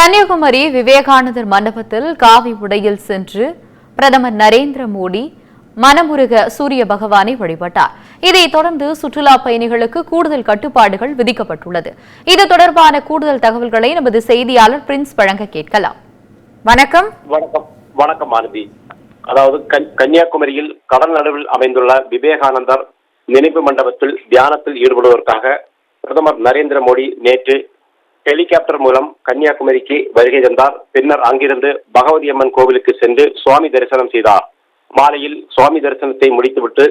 கன்னியாகுமரி விவேகானந்தர் மண்டபத்தில் காவி உடையில் சென்று பிரதமர் நரேந்திர மோடி மனமுருக சூரிய பகவானை வழிபட்டார். இதைத் தொடர்ந்து சுற்றுலா பயணிகளுக்கு கூடுதல் கட்டுப்பாடுகள் விதிக்கப்பட்டுள்ளது. இது தொடர்பான கூடுதல் தகவல்களை நமது செய்தியாளர் பிரின்ஸ் வழங்க கேட்கலாம். வணக்கம். வணக்கம். வணக்கம் மாருதி அதாவது கன்- கன்னியாகுமரியில் கடல் நடுவில் அமைந்துள்ள விவேகானந்தர் நினைவு மண்டபத்தில் தியானத்தில் ஈடுபடுவதற்காக பிரதமர் நரேந்திர மோடி நேற்று ஹெலிகாப்டர் மூலம் கன்னியாகுமரிக்கு வருகை தந்தார். பின்னர் அங்கிருந்து பகவதி அம்மன் கோவிலுக்கு சென்று சுவாமி தரிசனம் செய்தார். மாலையில் சுவாமி தரிசனத்தை முடித்துவிட்டு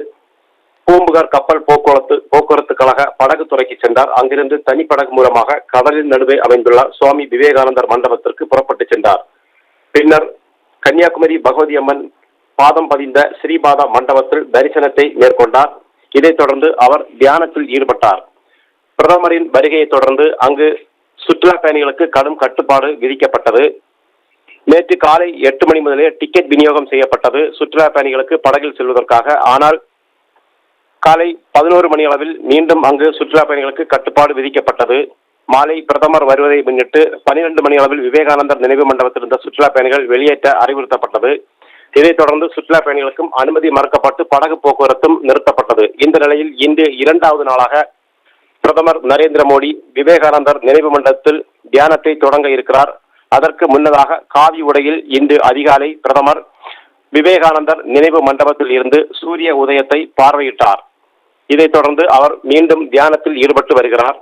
பூம்புகார் கப்பல் போக்குவரத்து போக்குவரத்து கழக படகு துறைக்கு சென்றார். அங்கிருந்து தனிப்படகு மூலமாக கடலின் நடுவே அமைந்துள்ள சுவாமி விவேகானந்தர் மண்டபத்திற்கு புறப்பட்டு சென்றார். பின்னர் கன்னியாகுமரி பகவதி அம்மன் பாதம் பதிந்த ஸ்ரீபாதா மண்டபத்தில் தரிசனத்தை மேற்கொண்டார். இதைத் தொடர்ந்து அவர் தியானத்தில் ஈடுபட்டார். பிரதமரின் வருகையைத் தொடர்ந்து அங்கு சுற்றுலா பயணிகளுக்கு கடும் கட்டுப்பாடு விதிக்கப்பட்டது. நேற்று காலை எட்டு மணி முதலே டிக்கெட் விநியோகம் செய்யப்பட்டது. சுற்றுலா பயணிகளுக்கு படகில் செல்வதற்காக. ஆனால் காலை பதினோரு மணி அளவில் மீண்டும் அங்கு சுற்றுலா பயணிகளுக்கு கட்டுப்பாடு விதிக்கப்பட்டது. மாலை பிரதமர் வருவதை முன்னிட்டு பனிரெண்டு மணி அளவில் விவேகானந்தர் நினைவு மண்டபத்தில் இருந்த சுற்றுலா பயணிகள் வெளியேற்ற அறிவுறுத்தப்பட்டது. இதைத் தொடர்ந்து சுற்றுலா பயணிகளுக்கும் அனுமதி மறுக்கப்பட்டு படகு போக்குவரத்தும் நிறுத்தப்பட்டது. இந்த நிலையில் இன்று இரண்டாவது நாளாக பிரதமர் நரேந்திர மோடி விவேகானந்தர் நினைவு மண்டபத்தில் தியானத்தை தொடங்க இருக்கிறார். அதற்கு முன்னதாக காவி உடையில் இன்று அதிகாலை பிரதமர் விவேகானந்தர் நினைவு மண்டபத்தில் இருந்து சூரிய உதயத்தை பார்வையிட்டார். இதைத் தொடர்ந்து அவர் மீண்டும் தியானத்தில் ஈடுபட்டு வருகிறார்.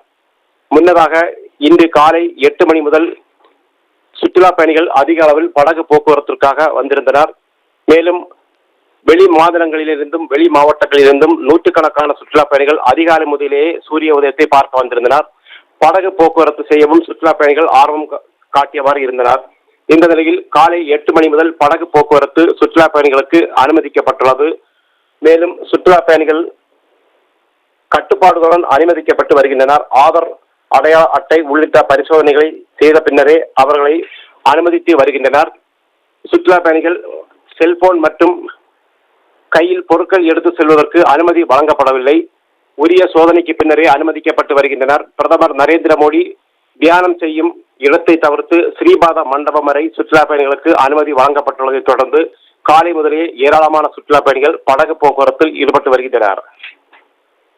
முன்னதாக இன்று காலை எட்டு மணி முதல் சுற்றுலா பயணிகள் அதிக அளவில் படகு போக்குவரத்திற்காக வந்திருந்தனர். மேலும் வெளி மாநிலங்களிலிருந்தும் வெளி மாவட்டங்களிலிருந்தும் நூற்றுக்கணக்கான சுற்றுலா பயணிகள் அதிகாலை முதலேயே சூரிய உதயத்தை பார்க்க வந்திருந்தனர். படகு போக்குவரத்து செய்யவும் சுற்றுலா பயணிகள் ஆர்வம் காட்டியவாறு இருந்தனர். இந்த நிலையில் காலை எட்டு மணி முதல் படகு போக்குவரத்து சுற்றுலா பயணிகளுக்கு அனுமதிக்கப்பட்டுள்ளது. மேலும் சுற்றுலா பயணிகள் கட்டுப்பாடுகளுடன் அனுமதிக்கப்பட்டு வருகின்றனர். ஆதார் அடையாள அட்டை உள்ளிட்ட பரிசோதனைகளை செய்த பின்னரே அவர்களை அனுமதித்து வருகின்றனர். சுற்றுலா பயணிகள் செல்போன் மற்றும் கையில் பொருட்கள் எடுத்து செல்வதற்கு அனுமதி வழங்கப்படவில்லை. உரிய சோதனைக்கு பின்னரே அனுமதிக்கப்பட்டு வருகின்றனர். பிரதமர் நரேந்திர மோடி தியானம் செய்யும் இடத்தை தவிர்த்து ஸ்ரீபாத மண்டபம் வரை சுற்றுலா பயணிகளுக்கு அனுமதி வழங்கப்பட்டுள்ளதை தொடர்ந்து காலை முதலே ஏராளமான சுற்றுலா பயணிகள் படகு போக்குவரத்தில் ஈடுபட்டு வருகின்றனர்.